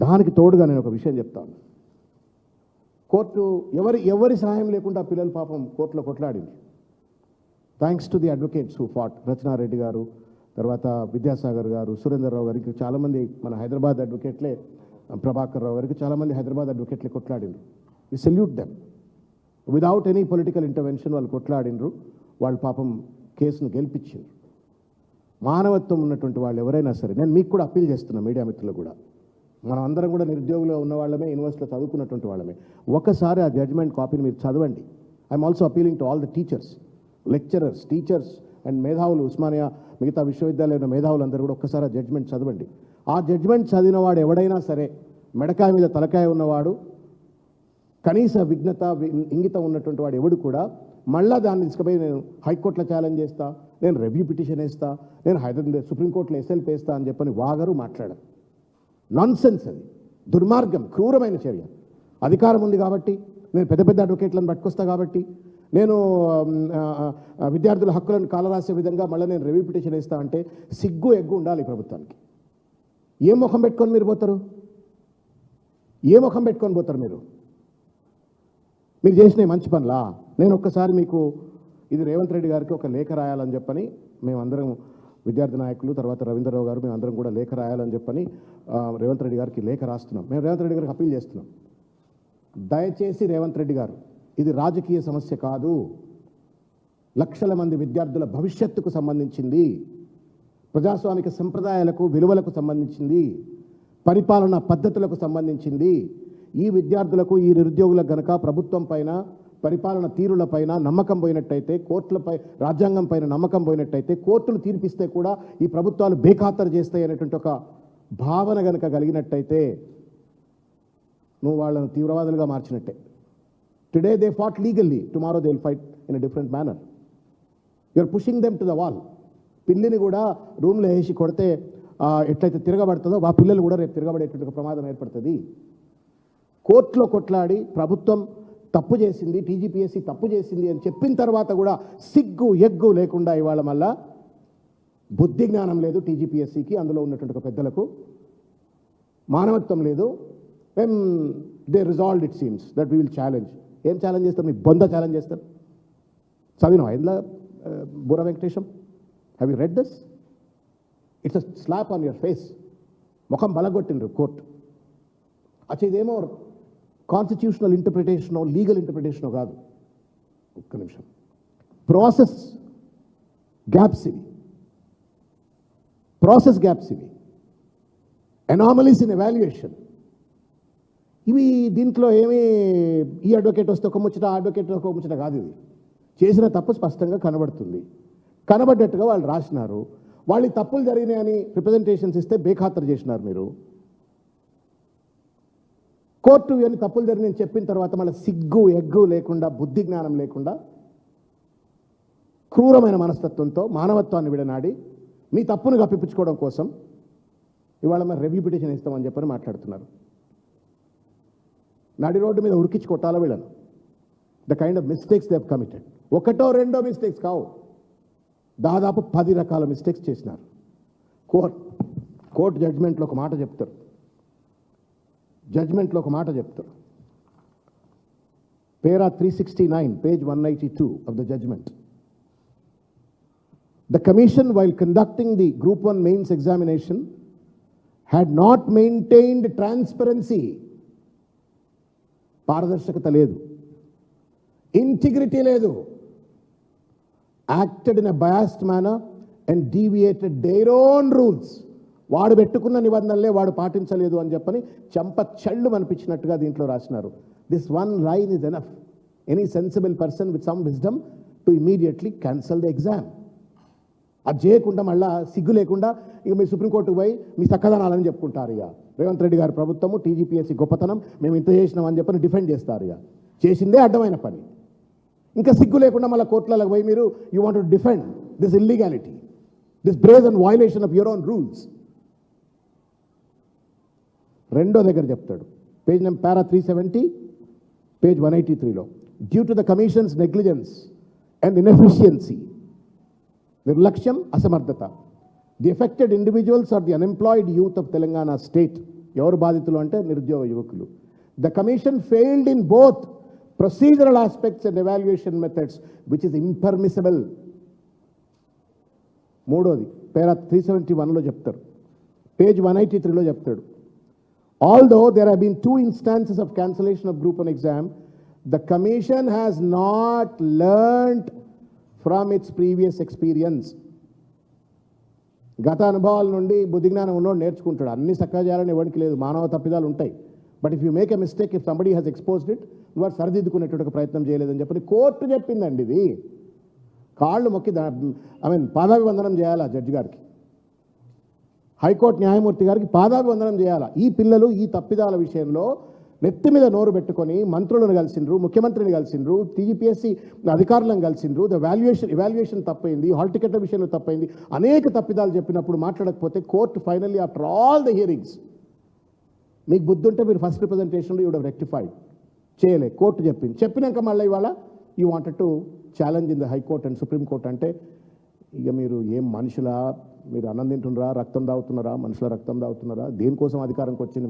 దానికి తోడుగా నేను ఒక విషయం చెప్తాను. కోర్టు ఎవరి ఎవరి సహాయం లేకుండా పిల్లలు పాపం కోర్టులో కొట్లాడింది. Thanks to the advocates who fought Rachana Reddy గారు తర్వాత విద్యాసాగర్ గారు సురేందర్రావు గారికి చాలామంది మన హైదరాబాద్ అడ్వకేట్లే ప్రభాకర్ రావు గారికి చాలామంది హైదరాబాద్ అడ్వకేట్లే కొట్లాడిండ్రు. We salute them without any political intervention వాళ్ళు కొట్లాడిండ్రు. వాళ్ళు పాపం కేసును గెలిపించిండ్రు. మానవత్వం ఉన్నటువంటి వాళ్ళు ఎవరైనా సరే నేను మీకు కూడా అప్పీల్ చేస్తున్నా మీడియా మిత్రులు కూడా. మనం అందరం కూడా నిరుద్యోగులు ఉన్న వాళ్ళమే యూనివర్సిటీలో చదువుకున్నటువంటి వాళ్ళమే. ఒకసారి ఆ జడ్జ్మెంట్ కాపీని మీరు చదవండి. I'm also appealing to all the teachers lecturers teachers and మేధావులు ఉస్మానియా మిగతా విశ్వవిద్యాలయంలో మేధావులందరూ కూడా ఒక్కసారి ఆ జడ్జ్మెంట్ చదవండి. ఆ జడ్జ్మెంట్ చదివిన వాడు ఎవడైనా సరే మెడకాయ మీద తలకాయ ఉన్నవాడు కనీస విఘ్నత ఇంగితం ఉన్నటువంటి వాడు ఎవడు కూడా మళ్ళా దాన్ని తీసుకుపోయి నేను హైకోర్టులో ఛాలెంజ్ చేస్తా నేను రెవ్యూ పిటిషన్ వేస్తా నేను హైదరాబాద్ సుప్రీంకోర్టులో ఎస్ఎల్పి వేస్తా అని చెప్పని వాగరు మాట్లాడారు. నాన్సెన్స్ అది. దుర్మార్గం క్రూరమైన చర్య. అధికారం ఉంది కాబట్టి నేను పెద్ద పెద్ద అడ్వకేట్లను పట్టుకొస్తా కాబట్టి నేను విద్యార్థుల హక్కులను కాలరాసే విధంగా మళ్ళీ నేను రివ్యూ పిటిషన్ అంటే సిగ్గు ఎగ్గు ఉండాలి ప్రభుత్వానికి. ఏ ముఖం పెట్టుకొని మీరు పోతారు? ఏ ముఖం పెట్టుకొని పోతారు మీరు? మీరు చేసిన మంచి పనులా? నేను ఒక్కసారి మీకు ఇది రేవంత్ రెడ్డి గారికి ఒక లేఖ రాయాలని చెప్పని మేమందరం విద్యార్థి నాయకులు తర్వాత రవీంద్రరావు గారు మేము అందరం కూడా లేఖ రాయాలని చెప్పని రేవంత్ రెడ్డి గారికి లేఖ రాస్తున్నాం. మేము రేవంత్ రెడ్డి గారికి అప్పీల్ చేస్తున్నాం. దయచేసి రేవంత్ రెడ్డి గారు ఇది రాజకీయ సమస్య కాదు. లక్షల మంది విద్యార్థుల భవిష్యత్తుకు సంబంధించింది ప్రజాస్వామిక సంప్రదాయాలకు విలువలకు సంబంధించింది పరిపాలనా పద్ధతులకు సంబంధించింది. ఈ విద్యార్థులకు ఈ నిరుద్యోగులకు గనక ప్రభుత్వం పైన పరిపాలన తీరులపైన నమ్మకం పోయినట్టయితే కోర్టులపై రాజ్యాంగం పైన నమ్మకం పోయినట్టయితే కోర్టులు తీర్పిస్తే కూడా ఈ ప్రభుత్వాలు బేఖాతరు చేస్తాయి అనేటువంటి ఒక భావన గనక కలిగినట్టయితే నువ్వు వాళ్ళను తీవ్రవాదులుగా మార్చినట్టే. Today they fought legally tomorrow they will fight in a different manner you're pushing them to the wall పిల్లిని కూడా రూమ్లో వేసి కొడితే ఎట్లయితే తిరగబడుతుందో ఆ పిల్లలు కూడా రేపు తిరగబడేటువంటి ప్రమాదం ఏర్పడుతుంది. కోర్టులో కొట్లాడి ప్రభుత్వం తప్పు చేసింది టీజీపీఎస్సీ తప్పు చేసింది అని చెప్పిన తర్వాత కూడా సిగ్గు ఎగ్గు లేకుండా ఇవాళ మళ్ళా బుద్ధి జ్ఞానం లేదు టీజీపీఎస్సీకి అందులో ఉన్నటువంటి ఒక పెద్దలకు. మానవత్వం లేదు. When they resolve it seems that we will challenge ఏం ఛాలెంజ్ చేస్తారు? మీ బొంద ఛాలెంజ్ చేస్తారు? చదివినా ఎందులో? Burra Venkatesham? Have you read this it's a slap on your face ముఖం బలగొట్టిండ్రు కోర్టు. అచ్చేదేమో కాన్స్టిట్యూషనల్ ఇంటర్ప్రిటేషనో లీగల్ ఇంటర్ప్రిటేషనో కాదు. ఒక్క నిమిషం. ప్రాసెస్ గ్యాప్స్ ఇవి. ప్రాసెస్ గ్యాప్స్ ఇవి. ఎనామలీస్ ఇన్ ఎవాల్యుయేషన్ ఇవి దీంట్లో ఏమీ ఈ అడ్వకేట్ వస్తే ఒక ముచ్చట ఆ అడ్వకేట్ ఒక ముచ్చట కాదు ఇది. చేసిన తప్పు స్పష్టంగా కనబడుతుంది. కనబడ్డట్టుగా వాళ్ళు రాసినారు. వాళ్ళు తప్పులు జరిగినాయని రిప్రజెంటేషన్స్ ఇస్తే బేఖాతరు చేసినారు మీరు. కోర్టు ఇవన్నీ తప్పులు జరిగినాయని చెప్పిన తర్వాత మళ్ళీ సిగ్గు ఎగ్గు లేకుండా బుద్ధి జ్ఞానం లేకుండా క్రూరమైన మనస్తత్వంతో మానవత్వాన్ని విడనాడి మీ తప్పును కప్పిపుచ్చుకోవడం కోసం ఇవాళ మరి రివ్యూ పిటిషన్ ఇస్తామని చెప్పని మాట్లాడుతున్నారు. నడి రోడ్డు మీద ఉరికించి కొట్టాల వీళ్ళను? The kind of mistakes they committed ఒకటో రెండో మిస్టేక్స్ కావు. దాదాపు పది రకాల మిస్టేక్స్ చేసినారు. కోర్ట్ కోర్టు జడ్జ్మెంట్లో ఒక మాట చెప్తారు. జడ్జ్మెంట్లో ఒక మాట చెప్తారు para three sixty nine page one ninety two of the judgment The commission, while conducting the Group 1 mains examination, had not maintained transparency. పారదర్శకత లేదు. ఇంటిగ్రిటీ లేదు. Acted in a biased manner and deviated their own rules వాడు పెట్టుకున్న నిబంధనలే వాడు పాటించలేదు అని చెప్పని చెంప చెళ్ళు అనిపించినట్టుగా దీంట్లో రాసినారు. This one line is enough any sensible person with some wisdom to immediately cancel the exam అది చేయకుండా మళ్ళా సిగ్గు లేకుండా ఇక మీరు సుప్రీంకోర్టుకు పోయి మీ చక్కదనాలని చెప్పుకుంటారు ఇక. రేవంత్ రెడ్డి గారి ప్రభుత్వము టీజీపీఎస్సీ గొప్పతనం మేము ఇంత చేసినాం అని చెప్పని డిఫెండ్ చేస్తారు ఇక. చేసిందే అడ్డమైన పని. ఇంకా సిగ్గు లేకుండా మళ్ళీ కోర్టులకు పోయి మీరు you want to defend this illegality this breach and violation of your own rules రెండో దగ్గర చెప్తాడు. Page number para three seventy page one eighty త్రీలో. Due to the commission's negligence and inefficiency నిర్లక్ష్యం అసమర్థత the affected individuals are the unemployed youth of Telangana state ఎవరు బాధితులు అంటే నిరుద్యోగ యువకులు. The commission failed in both procedural aspects and evaluation methods which is impermissible మూడోది para three seventy వన్లో చెప్తారు. పేజ్ వన్ ఎయిటీ త్రీలో చెప్తాడు. Although there have been two instances of cancellation of group one exam the commission has not learnt from its previous experience గత అనుభవాల నుండి బుద్ధి జ్ఞానం ఉన్నోడు నేర్చుకుంటాడు అన్ని చక్కగా చేయాలని ఎవరికి లేదు మానవ తప్పిదాలు ఉంటాయి but if you make a mistake if somebody has exposed it వాడు సరిదిద్దుకునేటువంటి ప్రయత్నం చేయలేదని చెప్పని కోర్టు చెప్పిందండి ఇది కాళ్ళు మొక్కి ఐ మీన్ పాదాభివందనం చేయాలా జడ్జి గారికి హైకోర్టు న్యాయమూర్తి గారికి పాదాభివందనం చేయాలా? ఈ పిల్లలు ఈ తప్పిదాల విషయంలో నెత్తి మీద నోరు పెట్టుకొని మంత్రులను కలిసిండ్రు ముఖ్యమంత్రిని కలిసిండ్రు టీజీపీఎస్సీ అధికారులను కలిసిండ్రు ద వాల్యుయేషన్ ఇవాల్యుయేషన్ తప్పైంది హాల్ టికెట్ల విషయంలో తప్పైంది. అనేక తప్పిదాలు చెప్పినప్పుడు మాట్లాడకపోతే court finally after all the hearings మీకు బుద్ధి ఉంటే మీరు ఫస్ట్ రిప్రజెంటేషన్లో యూ రెక్టిఫైడ్ చేయలే కోర్టు చెప్పింది. చెప్పినాక మళ్ళీ ఇవాళ you wanted to challenge in the high court and supreme court అంటే ఇక మీరు ఏం మనుషులా మీరు అన్నం తింటున్నారా? రక్తం తాగుతున్నారా? మనుషుల రక్తం తాగుతున్నారా? దేనికోసం అధికారంకి వచ్చింది